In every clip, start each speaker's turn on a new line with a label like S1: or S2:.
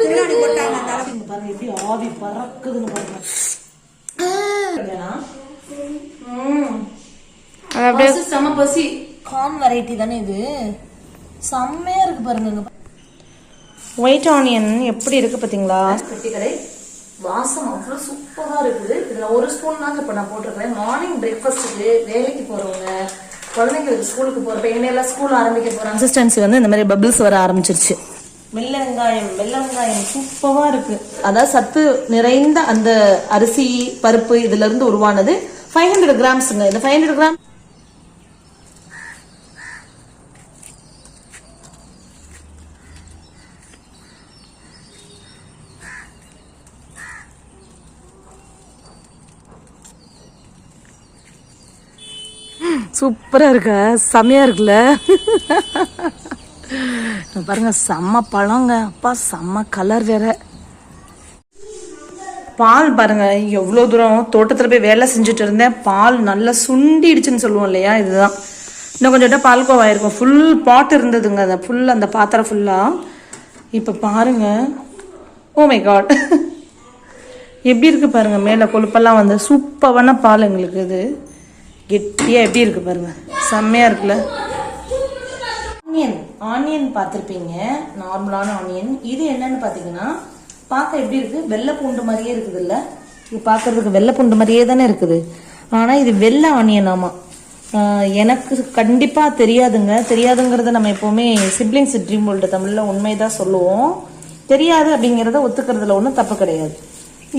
S1: திருவிழாடி போட்டாங்க அந்த அளவுக்கு. இங்க பாருங்க எப்படி ஆவி பறக்குதுன்னு பாருங்க. செம பசி. கார்ன் வெரைட்டி தானே இது. செம்மையா இருக்கு பாருங்க
S2: ஒயிட் ஆனியன் எப்படி இருக்கு பாத்தீங்களா
S1: பெட்டிக்கடை வாசம் அவ்வளோ சூப்பராக இருக்குது. இதில் ஒரு ஸ்பூன் தாங்க இப்போ நான் போட்டிருக்கிறேன். மார்னிங் பிரேக்ஃபாஸ்ட்டுக்கு வேலைக்கு போகிறவங்க குழந்தைங்களுக்கு ஸ்கூலுக்கு போகிறப்ப இனிமேலாம் ஸ்கூல் ஆரம்பிக்க போகிறாங்க கன்சிஸ்டன்சி வந்து இந்த மாதிரி பபிள்ஸ் வர ஆரம்பிச்சிருச்சு. வெள்ளை வெங்காயம் வெள்ளை வெங்காயம் சூப்பராக இருக்கு. அதாவது சத்து நிறைந்த அந்த அரிசி பருப்பு இதுல இருந்து உருவானது ஃபைவ் ஹண்ட்ரட் கிராம்ஸுங்க இந்த ஃபைவ் ஹண்ட்ரட் கிராம்
S2: சூப்பராக இருக்க? செம்மையாக இருக்குல்ல? பாருங்க செம்ம பழங்க. அப்பா செம்ம கலர் வேற. பால் பாருங்க எவ்வளோ தூரம் தோட்டத்தில் போய் வேலை செஞ்சுட்டு இருந்தேன். பால் நல்லா சுண்டிடுச்சுன்னு சொல்லுவோம் இல்லையா? இதுதான். இன்னும் கொஞ்சம் பால்கோவா இருக்கும் ஃபுல் பாட் இருந்ததுங்க அந்த ஃபுல் அந்த பாத்திரம் ஃபுல்லாக இப்போ பாருங்க. ஓ மை காட் எப்படி இருக்கு பாருங்க மேலே கொழுப்பெல்லாம் வந்து சூப்பரான பால் எங்களுக்கு இது. கெட்டியாக எப்படி இருக்கு பாருங்க. செம்மையா இருக்குல்ல. ஆனியன் ஆனியன் பார்த்துருப்பீங்க. நார்மலான ஆனியன் இது என்னன்னு பார்த்தீங்கன்னா பார்க்க எப்படி இருக்கு? வெள்ளை பூண்டு மாதிரியே இருக்குது இல்ல இது பார்க்கறதுக்கு வெள்ளை பூண்டு மாதிரியே தானே இருக்குது. ஆனா இது வெள்ளை ஆனியன் ஆமா. எனக்கு கண்டிப்பா தெரியாதுங்க. தெரியாதுங்கிறத நம்ம எப்பவுமே சிப்ளிங்ஸ் ட்ரீம் வேர்ல்டு தமிழ்ல உண்மைதான் சொல்லுவோம். தெரியாது அப்படிங்கிறத ஒத்துக்கிறதுல ஒன்றும் தப்பு கிடையாது.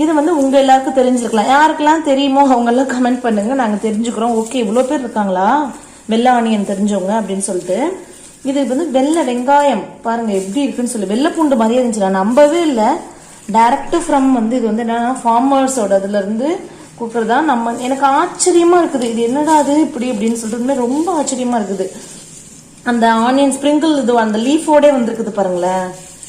S2: இது வந்து உங்க எல்லாருக்கும் தெரிஞ்சிருக்கலாம். யாருக்கெல்லாம் தெரியுமோ அவங்கெல்லாம் கமெண்ட் பண்ணுங்க. நாங்க தெரிஞ்சுக்கிறோம். ஓகே இவ்வளோ பேர் இருக்காங்களா? வெள்ளை ஆனியன் தெரிஞ்சவங்க அப்படின்னு சொல்லிட்டு. இது வந்து வெள்ளை வெங்காயம். பாருங்க எப்படி இருக்குன்னு சொல்லி. வெள்ளை பூண்டு மாதிரியே இருந்துச்சு. நான் நம்பவே இல்லை. டைரக்ட் ஃப்ரம் வந்து இது வந்து என்னன்னா ஃபார்மர்ஸோட அதுலேருந்து இருந்து கொடுக்குறதா நம்ம எனக்கு ஆச்சரியமா இருக்குது. இது என்னடா அது இப்படி அப்படின்னு சொல்லிட்டு ரொம்ப ஆச்சரியமா இருக்குது. அந்த ஆனியன் ஸ்ப்ரிங்கிள் இது அந்த லீஃபோடே வந்திருக்குது பாருங்களேன்.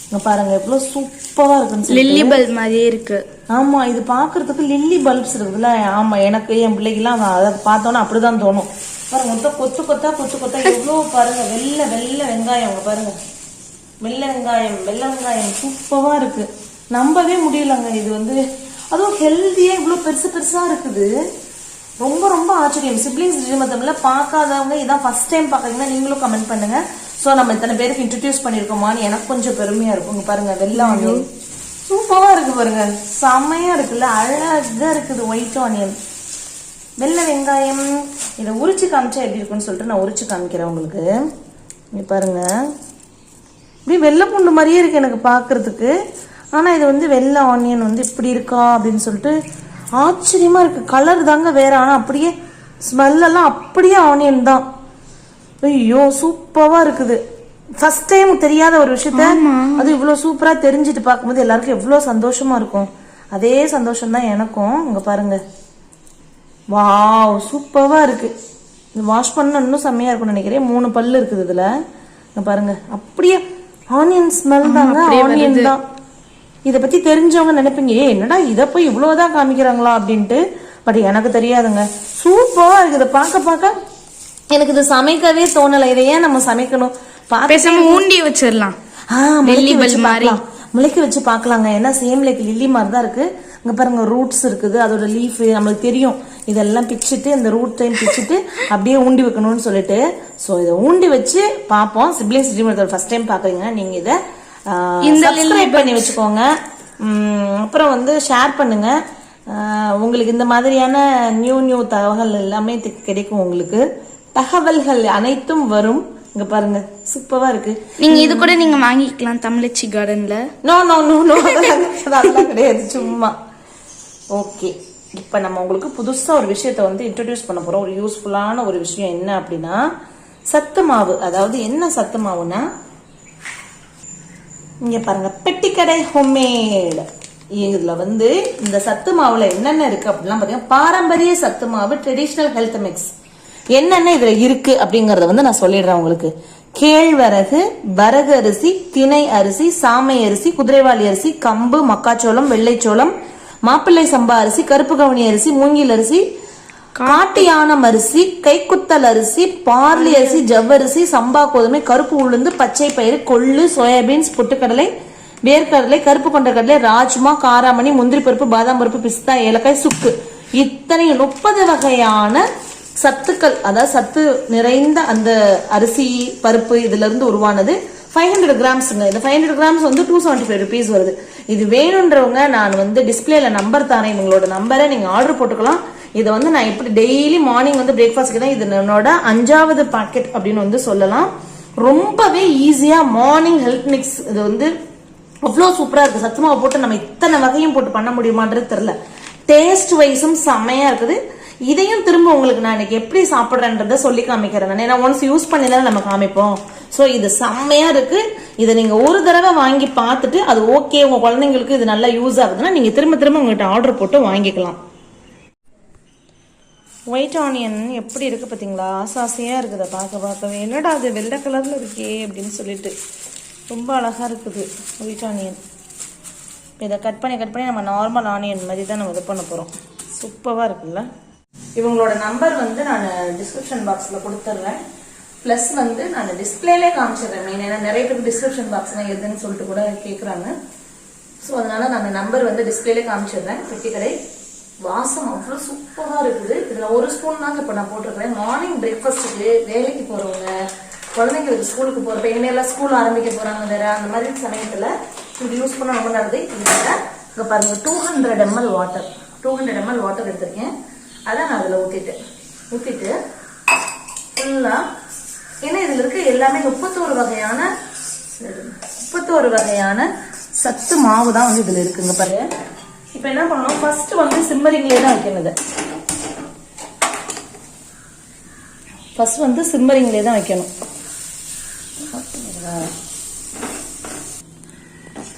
S2: இங்க பாருங்க எவ்வளவு சூப்பரா இருக்குன்னு சொல்லி லில்லி மாதிரியே இருக்கு.
S1: ஆமா இது பாக்குறதுக்கு லில்லி பல்ப்ஸ் இருக்குதுல்ல. ஆமா எனக்கு என் பிள்ளைக்கெல்லாம் அதை பார்த்தோன்னா அப்படிதான் தோணும். பாருங்க மொத்தம் கொத்து கொத்தா கொத்து கொத்தா எவ்வளவு பாருங்க வெள்ளை வெள்ளை வெங்காயம் அங்க பாருங்க. வெள்ளை வெங்காயம் வெள்ளை வெங்காயம் சூப்பரா இருக்கு. நம்பவே முடியலங்க இது வந்து. அதுவும் ஹெல்த்தியா இவ்வளவு பெருசு பெருசா இருக்குது. ரொம்ப ரொம்ப ஆச்சரியம். சிப்ளிங்ஸ் ஜீமத்தம்ல பார்க்காதவங்க இதான் ஃபர்ஸ்ட் டைம் பார்க்கறீங்கன்னா நீங்களும் கமெண்ட் பண்ணுங்க. ஸோ நம்ம இத்தனை பேருக்கு இன்ட்ரடியூஸ் பண்ணியிருக்கோமான்னு எனக்கு கொஞ்சம் பெருமையா இருக்கும் பாருங்க சூப்பராக இருக்குது பாருங்க. செம்மையாக இருக்குல்ல? அழகாக இருக்குது ஒயிட் ஆனியன் வெள்ளை வெங்காயம். இதை உரிச்சு காமிச்சா எப்படி இருக்குன்னு சொல்லிட்டு நான் உரிச்சு காமிக்கிறேன் உங்களுக்கு. இங்க பாருங்க. இப்படி வெள்ளை பூண்டு மாதிரியே இருக்குது எனக்கு பார்க்குறதுக்கு ஆனால் இது வந்து வெள்ளை ஆனியன் வந்து இப்படி இருக்கா அப்படின்னு சொல்லிட்டு ஆச்சரியமாக இருக்குது கலர் தாங்க வேறு ஆனால் அப்படியே ஸ்மெல்லெல்லாம் அப்படியே ஆனியன் தான். ஐயோ சூப்பராக இருக்குது. ஃபர்ஸ்ட் டைம் தெரியாத ஒரு விஷயத்த அது இவ்வளவு சூப்பரா தெரிஞ்சுட்டு பார்க்கும்போது எல்லாருக்கும் எவ்வளவு சந்தோஷமா இருக்கும். அதே சந்தோஷம் தான் எனக்கும். இங்க பாருங்க. வாவ் சூப்பரா இருக்கு. வாஷ் பண்ண இன்னும் செம்மையா இருக்கும்னு நினைக்கிறேன். மூணு பல்லு இருக்குது இதுல. இங்க பாருங்க. அப்படியே ஆனியன் ஸ்மெல் தாங்க. ஆனியன் தான். இத பத்தி தெரிஞ்சவங்க நினைப்பீங்க ஏ என்னடா இத போய் இவ்வளவுதான் காமிக்கிறாங்களா? அப்படின்ட்டு. பட் எனக்கு தெரியாதுங்க. சூப்பரா இருக்குது பார்க்க பார்க்க எனக்கு இது சமைக்கவே தோணல. இதை ஏன் நம்ம சமைக்கணும்?
S2: பேசாம ஊண்டி வச்சிடலாம்
S1: முளைக்க வச்சு பார்க்கலாம். முளைக்க வச்சு பார்க்கலாங்க ஏன்னா சேம் லைக் லில்லி மாதிரி தான் இருக்கு. இங்க பாருங்க ரூட்ஸ் இருக்குது. அதோட லீஃப் நம்மளுக்கு தெரியும். இதெல்லாம் பிச்சுட்டு இந்த ரூட் டைம் பிச்சுட்டு அப்படியே ஊண்டி வைக்கணும்னு சொல்லிட்டு. ஸோ இதை ஊண்டி வச்சு பார்ப்போம் சிப்ளிங்ஸ் ட்ரீம் ஃபர்ஸ்ட் டைம் பாக்குறீங்க. நீங்க இதை சப்ஸ்கிரைப் பண்ணி வச்சுக்கோங்க. அப்புறம் வந்து ஷேர் பண்ணுங்க. உங்களுக்கு இந்த மாதிரியான நியூ நியூ தகவல்கள் எல்லாமே கிடைக்கும் உங்களுக்கு. தகவல்கள் அனைத்தும் வரும். இங்க பாருங்க சூப்பரா இருக்கு.
S2: நீங்க இது கூட நீங்க வாங்கிக்கலாம் தமிழச்சி கார்டன்ல
S1: நோ நோ நோ நோ அதெல்லாம் கிடையாது சும்மா. ஓகே இப்போ நம்ம உங்களுக்கு புதுசா ஒரு விஷயத்த வந்து இன்ட்ரடியூஸ் பண்ண போறோம். ஒரு யூஸ்ஃபுல்லான ஒரு விஷயம் என்ன அப்படின்னா சத்து மாவு. அதாவது என்ன சத்து மாவுனா இங்க பாருங்க பெட்டிக்கடை ஹோம்மேட் இதுல வந்து இந்த சத்து மாவுல என்னென்ன இருக்கு அப்படிலாம் பாத்தீங்கன்னா பாரம்பரிய சத்து மாவு ட்ரெடிஷ்னல் ஹெல்த் மிக்ஸ் என்னென்ன இதுல இருக்கு அப்படிங்கறத வந்து நான் சொல்லிடுறேன் உங்களுக்கு. கேழ்வரகு வரகு அரிசி திணை அரிசி சாமை அரிசி குதிரைவாளி அரிசி கம்பு மக்காச்சோளம் வெள்ளைச்சோளம் மாப்பிள்ளை சம்பா அரிசி கருப்பு கவுனி அரிசி மூங்கில் அரிசி காட்டியானம் அரிசி கைக்குத்தல் அரிசி பார்லி அரிசி ஜவ்வரிசி சம்பா கோதுமை கருப்பு உளுந்து பச்சை பயிறு கொள்ளு சோயாபீன்ஸ் புட்டுக்கடலை வேர்க்கடலை கருப்பு கொண்ட கடலை ராஜ்மா காராமணி முந்திரி பருப்பு பாதாம் பருப்பு பிஸ்தா ஏலக்காய் சுக்கு. இத்தனை முப்பது வகையான சத்துக்கள் அதாவது சத்து நிறைந்த அந்த அரிசி பருப்பு இதுல இருந்து உருவானது ஃபைவ் ஹண்ட்ரட் கிராம்ஸுங்க இந்த ஃபைவ் ஹண்ட்ரட் கிராம்ஸ் வந்து டூ செவன்டி ஃபைவ் ருபீஸ் வருது. இது வேணுன்றவங்க நான் வந்து டிஸ்பிளேல நம்பர் தரேன். இவங்களோட நம்பரை நீங்க ஆர்டர் போட்டுக்கலாம். இதை வந்து நான் எப்படி டெய்லி மார்னிங் வந்து பிரேக்ஃபாஸ்ட்க்கு தான் இது என்னோட அஞ்சாவது பாக்கெட் அப்படின்னு வந்து சொல்லலாம். ரொம்பவே ஈஸியா மார்னிங் ஹெல்த் மிக்ஸ் இது வந்து அவ்வளோ சூப்பரா இருக்கு. சத்துமாவை போட்டு நம்ம இத்தனை வகையும் போட்டு பண்ண முடியுமான்றது தெரியல. டேஸ்ட் வைஸும் செம்மையா இருக்குது. இதையும் திரும்ப உங்களுக்கு நான் இன்னைக்கு எப்படி சாப்பிட்றேன்றத சொல்லி காமிக்கிறேன் நான் ஏன்னா ஒன்ஸ் யூஸ் பண்ணி தானே நம்ம காமிப்போம். ஸோ இது செம்மையாக இருக்குது இதை நீங்கள் ஒரு தடவை வாங்கி பார்த்துட்டு அது ஓகே உங்கள் குழந்தைங்களுக்கு இது நல்லா யூஸ் ஆகுதுன்னா நீங்கள் திரும்ப திரும்ப உங்கள்கிட்ட ஆர்டர் போட்டு வாங்கிக்கலாம். ஒயிட் ஆனியன் எப்படி இருக்குது பார்த்தீங்களா? ஆசாசையாக இருக்குது பார்க்க பார்க்கவே. என்னடா அது வெள்ளை கலரில் இருக்கே அப்படின்னு சொல்லிட்டு. ரொம்ப அழகாக இருக்குது ஒயிட் ஆனியன் இதை கட் பண்ணி கட் பண்ணி நம்ம நார்மல் ஆனியன் மாதிரி தான் நம்ம இது பண்ண போகிறோம் சூப்பராக இருக்குல்ல? இவங்களோட நம்பர் வந்து நான் டிஸ்கிரிப்ஷன் பாக்ஸில் கொடுத்துட்றேன் ப்ளஸ் வந்து நான் டிஸ்பிளேலே காமிச்சிடுறேன் மெயின் ஏன்னா நிறைய பேருக்கு டிஸ்கிரிப்ஷன் பாக்ஸ்னால் எதுன்னு சொல்லிட்டு கூட கேட்குறாங்க ஸோ அதனால நான் நம்பர் வந்து டிஸ்பிளேலே காமிச்சிடுறேன் பெட்டி கடை வாசம் அவ்வளோ சூப்பராக இருக்குது. இதில் ஒரு ஸ்பூன் தாங்க இப்போ நான் போட்டிருக்கிறேன். மார்னிங் பிரேக்ஃபாஸ்ட்டுக்கு வேலைக்கு போகிறவங்க குழந்தைங்களுக்கு ஸ்கூலுக்கு போகிறப்ப இனிமேலாம் ஸ்கூல் ஆரம்பிக்க போகிறாங்க வேற. அந்த மாதிரி சமயத்தில் இது யூஸ் பண்ண ரொம்ப நல்லது. இதில் இங்கே பாருங்கள் two hundred ml water two hundred ml water எடுத்திருக்கேன். அதை நான் அதில் ஊற்றிட்டேன் ஊற்றிட்டு ஃபுல்லாக ஏன்னா இதில் இருக்க எல்லாமே முப்பத்தோரு வகையான முப்பத்தோரு வகையான சத்து மாவு தான் வந்து இதில் இருக்குங்க பாரு. இப்போ என்ன பண்ணணும்? ஃபஸ்ட்டு வந்து சிம்மரிங்லேயே தான் வைக்கணும் ஃபஸ்ட் வந்து சிம்மரிங்லேயே தான் வைக்கணும்.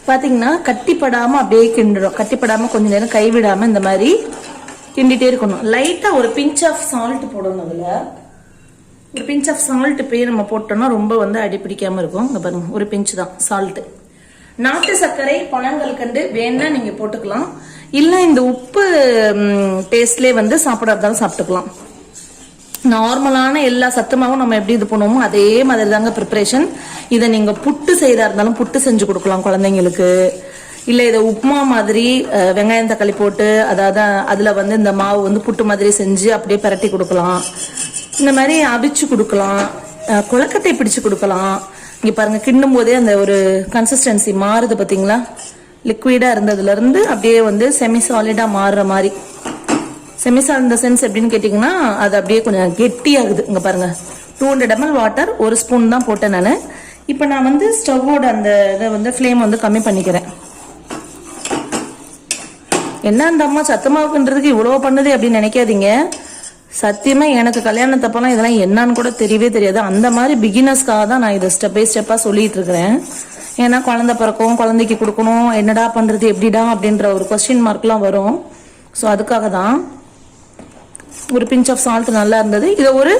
S1: பாத்தீங்கன்னா கட்டிப்படாம அப்படியே கிண்டுடும் கட்டிப்படாம கொஞ்ச நேரம் கைவிடாம இந்த மாதிரி கிண்டிட்டே இருக்கணும். லைட்டா ஒரு பிஞ்ச் ஆஃப் சால்ட் போடணும் அதுல. ஒரு பிஞ்ச் ஆஃப் சால்ட் போய் நம்ம போட்டோம்னா ரொம்ப வந்து அடி பிடிக்காம இருக்கும். இங்க பாருங்க ஒரு பிஞ்ச் தான் சால்ட் நாட்டு சர்க்கரை பழங்கள் கண்டு வேணா நீங்க போட்டுக்கலாம். இல்ல இந்த உப்பு டேஸ்ட்லயே வந்து சாப்பிடாதாலும் சாப்பிட்டுக்கலாம். நார்மலான எல்லா சத்துமாவும் நம்ம எப்படி இது பண்ணுவோமோ அதே மாதிரி தாங்க ப்ரிப்பரேஷன் இதை நீங்க புட்டு செய்தா இருந்தாலும் புட்டு செஞ்சு கொடுக்கலாம் குழந்தைங்களுக்கு. இல்லை இதை உப்புமா மாதிரி வெங்காயம் தக்காளி போட்டு அதாவது அதில் வந்து இந்த மாவு வந்து புட்டு மாதிரி செஞ்சு அப்படியே பிரட்டி கொடுக்கலாம். இந்த மாதிரி அவிச்சு கொடுக்கலாம். கொழக்கட்டை பிடிச்சு கொடுக்கலாம். இங்கே பாருங்கள் கிண்டும் போதே அந்த ஒரு கன்சிஸ்டன்சி மாறுது பார்த்தீங்களா லிக்விடாக இருந்ததுலேருந்து அப்படியே வந்து செமி சாலிடாக மாறுற மாதிரி. செமி இந்த சென்ஸ் எப்படின்னு கேட்டிங்கன்னா அது அப்படியே கொஞ்சம் கெட்டியாகுது. இங்கே பாருங்கள் டூ ஹண்ட்ரட் எம்எல் வாட்டர் ஒரு ஸ்பூன் தான் போட்டேன் நான். இப்போ நான் வந்து ஸ்டவ்வோட அந்த இதை வந்து ஃப்ளேம் வந்து கம்மி பண்ணிக்கிறேன். என்ன அந்த அம்மா சத்தமாவுக்குன்றதுக்கு இவ்வளோ பண்ணுது அப்படின்னு நினைக்காதீங்க. சத்தியமாக எனக்கு கல்யாணத்தப்பெல்லாம் இதெல்லாம் என்னன்னு கூட தெரியவே தெரியாது. அந்த மாதிரி பிகினர்ஸ்க்காக தான் நான் இதை ஸ்டெப் பை ஸ்டெப்பாக சொல்லிட்டு இருக்கிறேன். ஏன்னா குழந்தை பிறக்கும் குழந்தைக்கு கொடுக்கணும் என்னடா பண்ணுறது எப்படிடா அப்படின்ற ஒரு கொஸ்டின் மார்க்லாம் வரும். ஸோ அதுக்காக தான் ஒரு பிஞ்ச் ஆஃப் சால்ட் நல்லா இருந்தது. இதை ஒரு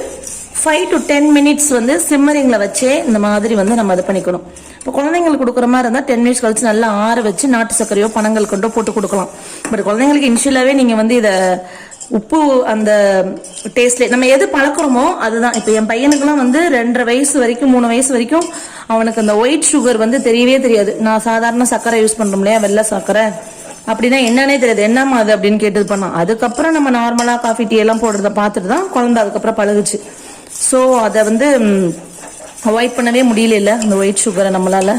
S1: ஃபைவ் டு டென் மினிட்ஸ் வந்து சிம்மரிங்கில் வச்சே இந்த மாதிரி வந்து நம்ம இது பண்ணிக்கணும். இப்போ குழந்தைங்களுக்கு கொடுக்குற மாதிரி இருந்தால் டென் மினிட்ஸ் கழிச்சு நல்லா ஆற வச்சு நாட்டு சர்க்கரையோ பணங்கள் கொண்டோ போட்டு கொடுக்கலாம். பட் குழந்தைங்களுக்கு இனிஷியலாகவே நீங்கள் வந்து இதை உப்பு அந்த டேஸ்ட்ல நம்ம எது பழக்கிறோமோ அதுதான். இப்போ என் பையனுக்குலாம் வந்து ரெண்டரை வயசு வரைக்கும் மூணு வயசு வரைக்கும் அவனுக்கு அந்த ஒயிட் சுகர் வந்து தெரியவே தெரியாது. நான் சாதாரண சர்க்கரை யூஸ் பண்ணுறோம் இல்லையா வெள்ளை சர்க்கரை. அப்படின்னா என்னன்னே தெரியாது. என்னம்மா அது அப்படின்னு கேட்டது பண்ணோம் அதுக்கப்புறம் நம்ம நார்மலாக காஃபி டீ எல்லாம் போடுறத பார்த்துட்டு தான் குழந்தை அதுக்கப்புறம் பழகுச்சு. ஸோ அதை வந்து அவாய்ட் பண்ணவே முடியல இல்லை அந்த ஒயிட் சுகரை நம்மளால.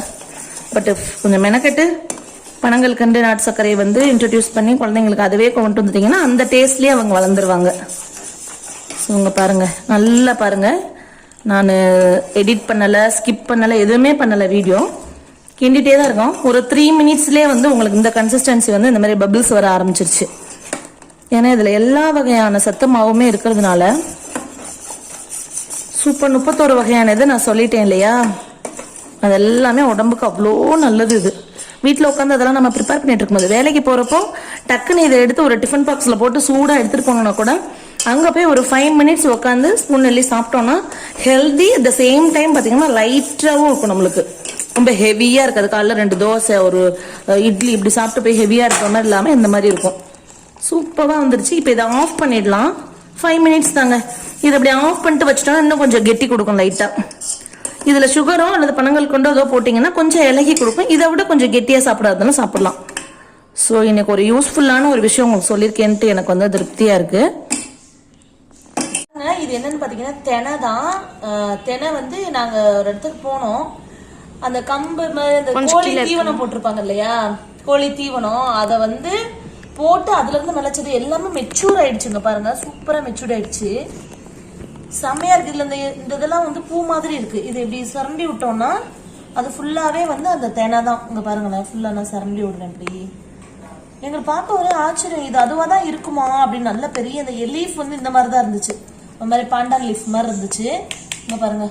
S1: பட் கொஞ்சம் மெனக்கெட்டு பணங்கள் கண்டு நாட்டு சர்க்கரையை வந்து இன்ட்ரடியூஸ் பண்ணி குழந்தைங்களுக்கு அதுவே கொண்டு வந்துட்டிங்கன்னா அந்த டேஸ்ட்லேயே அவங்க வளர்ந்துருவாங்க. ஸோ இங்கே பாருங்கள் நல்லா பாருங்கள் நான் எடிட் பண்ணலை ஸ்கிப் பண்ணலை எதுவுமே பண்ணலை வீடியோ கிண்டிகிட்டே தான் இருக்கோம். ஒரு த்ரீ மினிட்ஸ்லேயே வந்து உங்களுக்கு இந்த கன்சிஸ்டன்சி வந்து இந்த மாதிரி பபிள்ஸ் வர ஆரம்பிச்சிருச்சு. ஏன்னா இதில் எல்லா வகையான சத்து மாவுமே இருக்கிறதுனால சூப்பர் முப்பத்தோரு வகையான இது நான் சொல்லிட்டேன் இல்லையா? அது எல்லாமே உடம்புக்கு அவ்வளோ நல்லது இது. வீட்டில் உட்காந்து அதெல்லாம் நம்ம ப்ரிப்பேர் பண்ணிட்டு இருக்கும்போது வேலைக்கு போகிறப்போ டக்குன்னு இதை எடுத்து ஒரு டிஃபன் பாக்ஸில் போட்டு சூடாக எடுத்துகிட்டு போனோம்னா கூட அங்கே போய் ஒரு ஃபைவ் மினிட்ஸ் உட்காந்து ஸ்பூன் எள்ளி சாப்பிட்டோன்னா healthy at the same time பார்த்தீங்கன்னா லைட்டாகவும் இருக்கும் நம்மளுக்கு. ரொம்ப ஹெவியாக இருக்காது. காலைல ரெண்டு தோசை ஒரு இட்லி இப்படி சாப்பிட்டு போய் ஹெவியாக இருக்கிற மாதிரி இல்லாமல் இந்த மாதிரி இருக்கும். சூப்பராக வந்துருச்சு. இப்போ இதை ஆஃப் பண்ணிடலாம். ஃபைவ் மினிட்ஸ் தாங்க. இது அப்படி ஆஃப் பண்ணிட்டு வச்சிட்டோம்னா இன்னும் கொஞ்சம் கெட்டி கொடுக்கும் லைட்டாக இதில் சுகரோ அல்லது பனங்கள் கொண்டோ ஏதோ போட்டிங்கன்னா கொஞ்சம் இலகி கொடுக்கும். இதை விட கொஞ்சம் கெட்டியாக சாப்பிடாதுன்னு சாப்பிடலாம். ஸோ இன்னைக்கு ஒரு யூஸ்ஃபுல்லான ஒரு விஷயம் உங்களுக்கு சொல்லியிருக்கேன்ட்டு எனக்கு வந்து திருப்தியாக இருக்குது இது என்னன்னு பாத்தீங்கன்னா தெனை தான். தெனை வந்து நாங்க ஒரு இடத்துக்கு போனோம். அந்த கம்பு அந்த கோழி தீவனம் போட்டிருப்பாங்க இல்லையா? கோழி தீவனம். அதை வந்து போட்டு அதுல இருந்து விளைச்சது எல்லாமே மெச்சூர் ஆயிடுச்சுங்க பாருங்க. சூப்பரா மெச்சூர் ஆயிடுச்சு. செம்மையா இருக்கு. இதுல இந்த இந்த இதெல்லாம் வந்து பூ மாதிரி இருக்கு. இது இப்படி சுரண்டி விட்டோம்னா அது ஃபுல்லாவே வந்து அந்த தெனை தான். இங்க பாருங்களேன் ஃபுல்லா நான் சுரண்டி விடுறேன் இப்படி. எங்களுக்கு பார்க்க ஒரே ஆச்சரியம். இது அதுவா தான் இருக்குமா அப்படின்னு நல்ல பெரிய அந்த லீஃப் வந்து இந்த மாதிரி தான் இருந்துச்சு. இந்த மாதிரி பாண்டான் லீஃப் மாதிரி இருந்துச்சு. இங்க பாருங்க.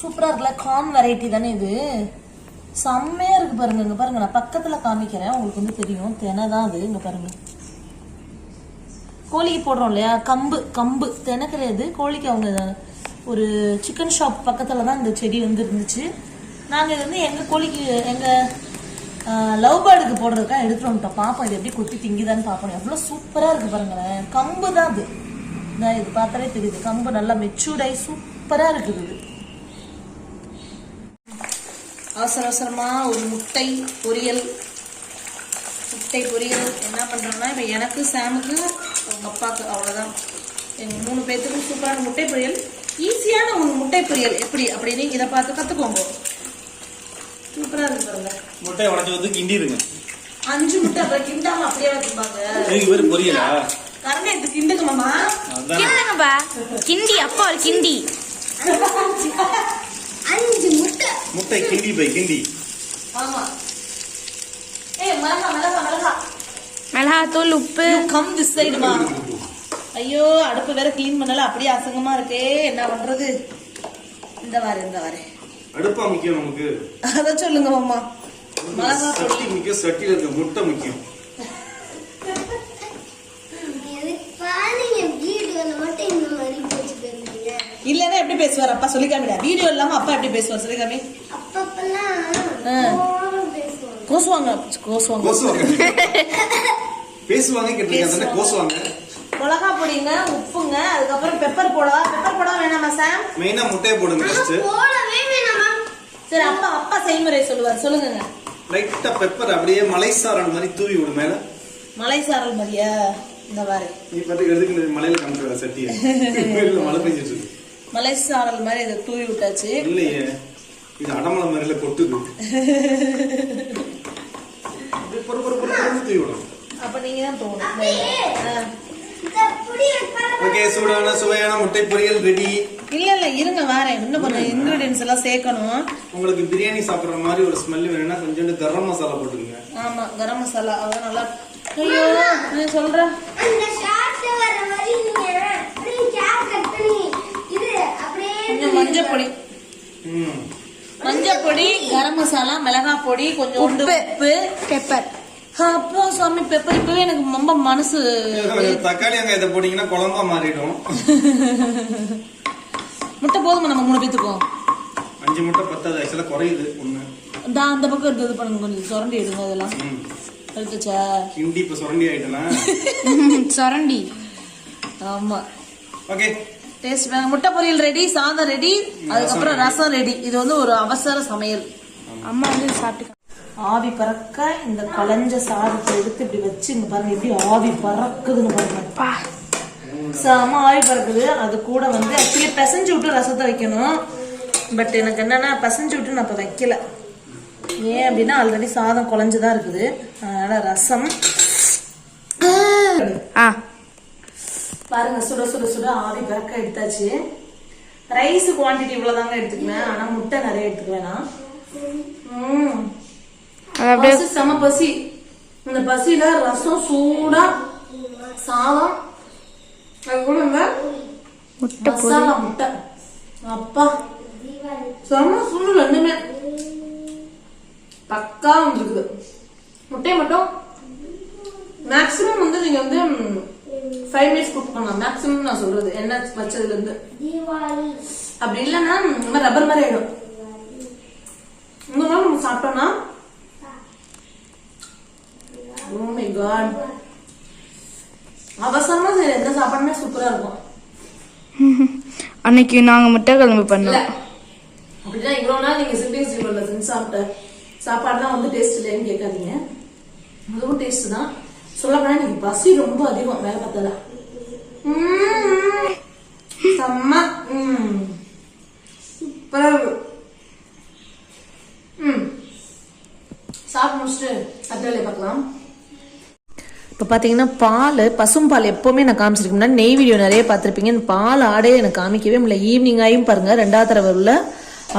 S1: சூப்பரா இருக்குல்ல கார்ன் வெரைட்டி தானே இது. செம்மையா இருக்கு பாருங்க இங்க பாருங்க. நான் பக்கத்துல காமிக்கிறேன் உங்களுக்கு வந்து தெரியும். தெனை தான் அது. இங்க பாருங்க. கோழிக்கு போடுறோம் இல்லையா? கம்பு கம்பு. தெனை கிடையாது கோழிக்கு அவங்க ஒரு சிக்கன் ஷாப் பக்கத்துல தான் இந்த செடி வந்து இருந்துச்சு. நாங்க இது வந்து எங்க கோழிக்கு எங்க லவ் பேர்டுக்கு போடுறதுக்காக எடுத்துட்டு வந்துட்டோம். பாப்போம் இது எப்படி கொத்தி திங்குதான்னு பார்ப்போம் எவ்வளவு சூப்பரா இருக்கு பாருங்களேன். கம்பு தான் அது. நான் இது பார்த்தாலே தெரியுது. கம்பு நல்லா மெச்சூர்டாகி சூப்பரா இருக்குது இது. அவசர அவசரமா ஒரு முட்டை பொரியல் முட்டை பொரியல் என்ன பண்றோம்னா இப்போ எனக்கு சாமுக்கு உங்க அப்பாவுக்கு அவ்வளவுதான். எங்க மூணு பேர்த்துக்கும் சூப்பரான முட்டை பொரியல். ஈஸியான ஒரு முட்டை பொரியல். எப்படி? அப்படின்னு இதை பார்த்து கத்துக்கோங்க சூப்பரா இருக்கு பாருங்க.
S3: முட்டையை உடச்சி வந்து கிண்டிடுங்க.
S1: அஞ்சு முட்டை அப்புறம் கிண்டாம அப்படியே வச்சுப்பாங்க.
S3: இதுக்கு பேர் பொரியலா?
S1: கரண்ட் எடுத்து கிண்டுங்க மாமா.
S4: கிண்டுங்கப்பா. கிண்டி அப்பா ஒரு கிண்டி.
S1: அஞ்சு முட்டை.
S3: முட்டை கிண்டி பை கிண்டி.
S1: ஆமா ஏய் மிளகா மிளகா மிளகா
S4: மிளகாத்தூள் உப்பு.
S1: கம் திஸ் சைடுமா ஐயோ அடுப்பு வேற க்ளீன் பண்ணல அப்படியே அசங்கமா இருக்கே. என்ன பண்றது? இந்த வாரு இந்த வாரு.
S3: அடுப்பா முக்கியம் நமக்கு.
S1: அத சொல்லுங்க மாமா. மிளகா
S3: சட்டி முக்கியம் சட்டியில இருக்க முட்டை முக்கியம்.
S1: இல்லன்னா எப்படி பேசுவார் அப்பா? சொல்லி காமிடா. வீடியோ இல்லாம அப்பா எப்படி பேசுவார்? சொல்லி காமி. கோசுவாங்க கோசுவாங்க.
S3: கோசுவாங்க. பேசுவாங்க கேட்டிருக்கேன் தானே கோசுவாங்க.
S1: மிளகா பொடிங்க உப்புங்க அதுக்கப்புறம் பெப்பர் போடவா? பெப்பர் போடவா வேணாமா சாம்?
S3: மெயினா முட்டையை போடுங்க ஃபர்ஸ்ட்
S1: சரி அப்பா அப்பா செய்முறை சொல்லுவார். சொல்லுங்க
S3: லைட்டா பெப்பர் அப்படியே மலை சாரல் மாதிரி தூவி விடு மேல.
S1: மலை சாரல் மாதிரியா? இந்த வாரு
S3: நீ பாட்டு எதுக்கு மலையில காமிக்கிற சட்டியை. இல்ல, மழை பெஞ்சிட்டு இருக்கு.
S1: மலை சாரல் மாதிரி இதை தூவி விட்டாச்சு.
S3: இல்லையே. இது அடமலை மாதிரில கொட்டுது. பொறு பொறு பொறு தூவி விடும்
S1: அப்ப நீங்க தான் தோணும் ஆ.
S3: ஓகே சூடான சுவையான முட்டை பொரியல் ரெடி
S1: இல்ல இல்ல இருங்க வரேன். இன்னும் கொஞ்சம் இன்கிரீடியன்ஸ் எல்லாம் சேர்க்கணும்.
S3: உங்களுக்கு பிரியாணி சாப்பிடுற மாதிரி ஒரு ஸ்மெல் வேணும்னா கொஞ்சோண்டு கரம் மசாலா போட்டுக்கோங்க.
S1: ஆமா கரம் மசாலா. அதான் நல்லா ஐயோ நான் சொல்றேன் கொஞ்சம் மஞ்சள் பொடி
S3: ம்.
S1: மஞ்சள் பொடி கரம் மசாலா மிளகாய் பொடி கொஞ்சம் உப்பு.
S4: பெப்பர்
S1: அப்போ சாமி பெப்பர் இப்பவே எனக்கு ரொம்ப மனசு
S3: தக்காளி வெங்காயத்தை போட்டீங்கன்னா குழம்பா மாறிடும்.
S1: முட்டை போதுமா நம்ம மூணு பேத்துக்கும்?
S3: அஞ்சு முட்டை பத்தாது ஆக்சுவலா குறையுது ஒண்ணு.
S1: இந்த அந்த பக்கம் இருந்தது பண்ணுங்க கொஞ்சம் சுரண்டி எடுங்க அதெல்லாம். எடுத்துச்சா?
S3: கிண்டி இப்ப சுரண்டி ஆயிட்டனா?
S4: சொரண்டி.
S1: ஆமா.
S3: ஓகே.
S1: டேஸ்ட் முட்டை பொரியல் ரெடி சாதம் ரெடி அதுக்கப்புறம் ரசம் ரெடி இது வந்து ஒரு அவசர சமையல்.
S4: அம்மா வந்து சாப்பிட்டு
S1: ஆவி பறக்க இந்த கலஞ்ச சாதத்தை எடுத்து இப்படி வச்சு இங்க பாருங்க எப்படி ஆவி பறக்குதுன்னு பாருங்க. செம ஆவி பறக்குது. அது கூட வந்து ஆக்சுவலி பிசைஞ்சு விட்டு ரசத்தை வைக்கணும். பட் எனக்கு என்னன்னா பிசைஞ்சு விட்டு நான் இப்போ வைக்கல. ஏன் அப்படின்னா ஆல்ரெடி சாதம் குழஞ்சுதான் இருக்குது. அதனால ரசம்.
S4: ஆ.
S1: பாருங்க சுட சுட சுட ஆவி பறக்க எடுத்தாச்சு. ரைஸ் குவான்டிட்டி இவ்வளவுதாங்க எடுத்துக்குவேன். ஆனா முட்டை நிறைய எடுத்துக்குவேன் நான்
S4: அப்படியே
S1: செம பசி. இந்த பசியில ரசம் சூடா சாதம் அது கூட இந்த
S4: முட்டை
S1: மசாலா முட்டை. அப்பா செம சூடு ரெண்டுமே. பக்கா வந்துருக்குது. முட்டையை மட்டும் மேக்ஸிமம் வந்து நீங்க வந்து ஃபைவ் மினிட்ஸ் குக் பண்ணலாம். மேக்ஸிமம் நான் சொல்றது. என்ன வச்சதுல இருந்து அப்படி இல்லைன்னா ரப்பர் மாதிரி ஆயிடும். இந்த மாதிரி நம்ம சாப்பிட்டோம்னா Oh ஓ மை சரி எந்த சாப்பாடுமே சூப்பரா இருக்கும்.
S4: அன்னைக்கு நாங்க முட்டை குழம்பு பண்ணோம்.
S1: அப்படின்னா இவ்வளோ நாள் நீங்க சிம்பிள்ஸ் ஜீரோல செஞ்சு சாப்பிட்ட வந்து டேஸ்ட் இல்லைன்னு கேட்காதீங்க. அதுவும் டேஸ்ட் தான். சொல்ல போனா இன்னைக்கு பசி ரொம்ப அதிகம் வேலை பார்த்ததா செம்ம. சூப்பரா ம் சாப்பிட்டு முடிச்சுட்டு பார்க்கலாம். இப்போ பார்த்தீங்கன்னா பால் பசும்பால் எப்போவுமே நான் காமிச்சிருக்கேன். நெய் வீடியோ நிறைய பார்த்துருப்பீங்க. இந்த பால் ஆடையை எனக்கு காமிக்கவே முடியல. ஈவினிங் ஆயும் பாருங்க ரெண்டாவது தடவை உள்ள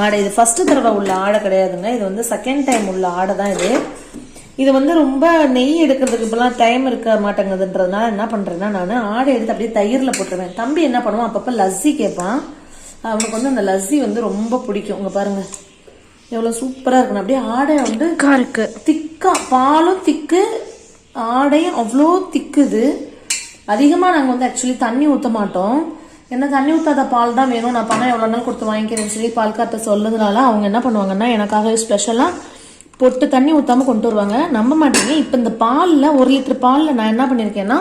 S1: ஆடை. இது ஃபர்ஸ்ட் தடவை உள்ள ஆடை கிடையாதுங்க. இது வந்து செகண்ட் டைம் உள்ள ஆடை தான் இது. இது வந்து ரொம்ப நெய் எடுக்கிறதுக்கு இப்பெல்லாம் டைம் இருக்க மாட்டேங்குதுன்றதுனால என்ன பண்றேன்னா நான் ஆடை எடுத்து அப்படியே தயிரில் போட்டுருவேன். தம்பி என்ன பண்ணுவான்? அப்பப்போ லஸ்ஸி கேட்பான். அவனுக்கு வந்து அந்த லஸ்ஸி வந்து ரொம்ப பிடிக்கும். உங்க பாருங்க. எவ்வளோ சூப்பராக இருக்கணும். அப்படியே ஆடை வந்து
S4: அக்கா இருக்கு.
S1: திக்கா பாலும் திக்கு ஆடையும் அவ்வளோ திக்குது. அதிகமாக நாங்கள் வந்து ஆக்சுவலி தண்ணி ஊற்ற மாட்டோம். என்ன தண்ணி ஊற்றாத பால் தான் வேணும். நான் பணம் எவ்வளோ நாள் கொடுத்து வாங்கிக்கிறேன்னு சொல்லி பால்கார்ட்ட சொல்லதுனால அவங்க என்ன பண்ணுவாங்கன்னா எனக்காக ஸ்பெஷலாக பொட்டு தண்ணி ஊற்றாம கொண்டு வருவாங்க. நம்ப மாட்டீங்க. இப்போ இந்த பாலில் ஒரு லிட்டர் பாலில் நான் என்ன பண்ணியிருக்கேன்னா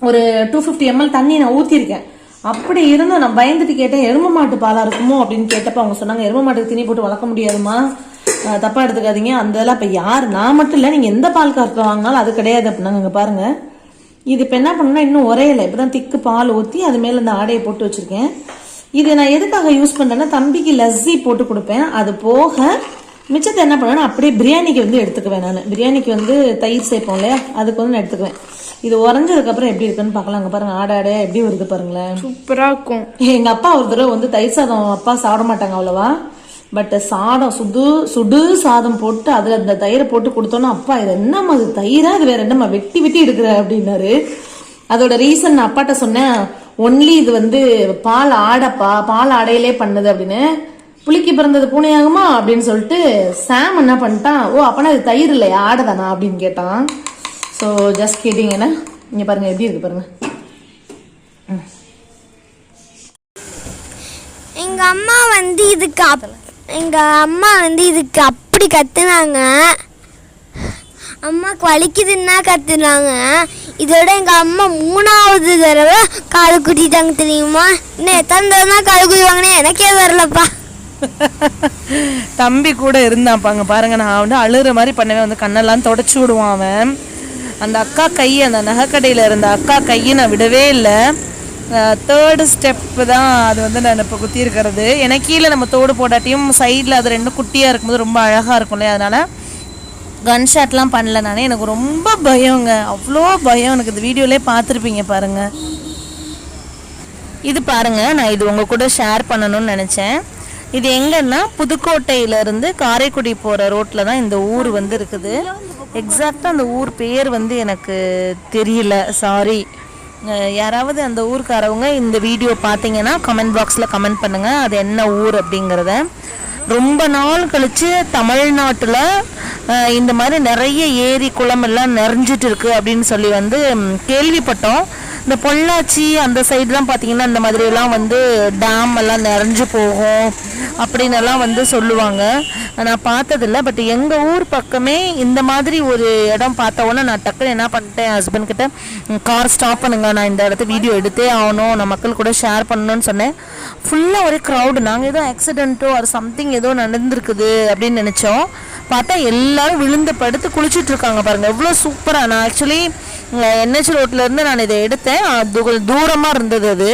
S1: ஒரு டூ ஃபிஃப்டி எம்எல் தண்ணி நான் ஊற்றிருக்கேன் அப்படி இருந்தும் நான் பயந்துட்டு கேட்டேன் எரும மாட்டு பாலாக இருக்குமோ? அப்படின்னு கேட்டப்போ அவங்க சொன்னாங்க எரும மாட்டுக்கு திணி போட்டு வளர்க்க முடியாதுமா அஹ் தப்பா எடுத்துக்காதீங்க. அந்த இதெல்லாம் இப்ப யார்? நான் மட்டும் இல்ல. நீங்க எந்த பால் கார்க்கு வாங்கினாலும் அது கிடையாது அப்படின்னாங்க இங்க பாருங்க. இது இப்ப என்ன பண்ணா இன்னும் உரையல இப்பதான் திக்கு பால் ஊத்தி அது மேல இந்த ஆடையை போட்டு வச்சிருக்கேன். இது நான் எதுக்காக யூஸ் பண்றேன்னா தம்பிக்கு லஸ்ஸி போட்டு கொடுப்பேன். அது போக மிச்சத்தை என்ன பண்ணுவேன்னா அப்படியே பிரியாணிக்கு வந்து எடுத்துக்குவேன் நான். பிரியாணிக்கு வந்து தயிர் சேர்ப்போம் இல்லையா? அதுக்கு வந்து நான் எடுத்துக்குவேன். இது உறைஞ்சதுக்கு அப்புறம் எப்படி இருக்குன்னு பார்க்கலாம். அங்க பாருங்க ஆடை ஆடையா எப்படி வருது பாருங்களேன்.
S4: சூப்பரா இருக்கும்.
S1: எங்க அப்பா ஒரு தடவை வந்து தயிர் சாதம் அப்பா சாப்பிட மாட்டாங்க அவ்வளவா. பட் சாதம் சுடு சுடு சாதம் போட்டு அதில் அந்த தயிரை போட்டு கொடுத்தோன்னா அப்பா இது என்னம்மா அது தயிரா? இது வேற என்னம்மா? வெட்டி வெட்டி எடுக்கிற அப்படின்னாரு. அதோட ரீசன் நான் அப்பாட்ட சொன்னேன் ஒன்லி இது வந்து பால் ஆடப்பா பால் ஆடையிலே பண்ணுது அப்படின்னு. புளிக்கு பிறந்தது பூனையாகுமா? அப்படின்னு சொல்லிட்டு சாம் என்ன பண்ணிட்டான்? ஓ அப்பனா இது தயிர் இல்லையா? ஆடைதானா? அப்படின்னு கேட்டான். ஸோ ஜஸ்ட் கேட்டிங்கன்னா இங்கே பாருங்க எப்படி இருக்கு பாருங்க.
S5: எங்க அம்மா வந்து இதுக்கு எங்கள் அம்மா வந்து இதுக்கு அப்படி கத்துனாங்க. அம்மாக்கு வலிக்குதுன்னா கத்துனாங்க. இதோட எங்கள் அம்மா மூணாவது தடவை காது குட்டிட்டாங்க தெரியுமா? இன்னும் எத்தனை தடவை தான் காது குடிவாங்கன்னு எனக்கே வரலப்பா.
S1: தம்பி கூட இருந்தான்ப்பாங்க. பாருங்க நான் வந்து அழுகிற மாதிரி பண்ணவே வந்து கண்ணெல்லாம் தொடச்சி விடுவான் அவன். அந்த அக்கா கை அந்த நகைக்கடையில் இருந்த அக்கா கையை நான் விடவே இல்லை. தேர்டு ஸ்டெப்பு தான் அது வந்து நான் இப்போ குத்தி இருக்கிறது எனக்கு கீழே நம்ம தோடு போட்டாட்டியும் சைடில் அது ரெண்டும் குட்டியாக இருக்கும்போது ரொம்ப அழகாக இருக்கும் இல்லையா அதனால கன் ஷாட்லாம் பண்ணல நானே. எனக்கு ரொம்ப பயங்க. அவ்வளோ பயம் எனக்கு. இந்த வீடியோலே பார்த்துருப்பீங்க பாருங்கள் இது பாருங்கள் நான் இது உங்கள் கூட ஷேர் பண்ணணும்னு நினச்சேன். இது எங்கன்னா புதுக்கோட்டையில இருந்து காரைக்குடி போகிற ரோட்டில் தான் இந்த ஊர் வந்து இருக்குது. எக்ஸாக்டாக அந்த ஊர் பேர் வந்து எனக்கு தெரியல. சாரி யாராவது அந்த ஊருக்காரவங்க இந்த வீடியோ பார்த்தீங்கன்னா கமெண்ட் பாக்ஸில் கமெண்ட் பண்ணுங்க. அது என்ன ஊர் அப்படிங்கிறத. ரொம்ப நாள் கழிச்சு தமிழ்நாட்டில் இந்த மாதிரி நிறைய ஏரி குளம் எல்லாம் நிறைஞ்சிட்டு இருக்கு அப்படின்னு சொல்லி வந்து கேள்விப்பட்டோம். இந்த பொள்ளாச்சி அந்த சைடுலாம் பார்த்தீங்கன்னா இந்த மாதிரிலாம் வந்து டேம் எல்லாம் நிறைஞ்சு போகும் அப்படின்னெல்லாம் வந்து சொல்லுவாங்க. நான் பார்த்ததில்ல பட் எங்கள் ஊர் பக்கமே இந்த மாதிரி ஒரு இடம் பார்த்த உடனே நான் டக்குன்னு என்ன பண்ணிட்டேன் ஹஸ்பண்ட் கிட்ட கார் ஸ்டாப் பண்ணுங்க நான் இந்த இடத்த வீடியோ எடுத்தே ஆகணும் நான் மக்கள் கூட ஷேர் பண்ணணும்னு சொன்னேன். ஃபுல்லாக ஒரே க்ரௌடு நாங்கள் ஏதோ ஆக்சிடென்ட்டோ அது சம்திங் ஏதோ நடந்திருக்குது அப்படின்னு நினச்சோம். பார்த்தா எல்லாரும் விழுந்து படுத்து குளிச்சுட்டு இருக்காங்க பாருங்க. எவ்வளோ சூப்பராக நான் ஆக்சுவலி என்ஹெச் ரோட்ல இருந்து நான் இதை எடுத்தேன். அது தூரமாக இருந்தது அது.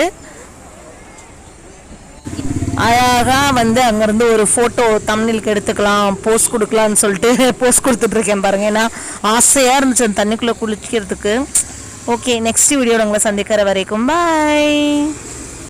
S1: அழகாக வந்து அங்கேருந்து ஒரு ஃபோட்டோ தமிழுக்கு எடுத்துக்கலாம் போஸ்ட் கொடுக்கலாம்னு சொல்லிட்டு போஸ்ட் கொடுத்துட்ருக்கேன் பாருங்கள் ஏன்னா ஆசையாக இருந்துச்சு அந்த தண்ணிக்குள்ளே குளிக்கிறதுக்கு. ஓகே நெக்ஸ்ட் வீடியோவில் உங்களை சந்திக்கிற வரைக்கும். பாய்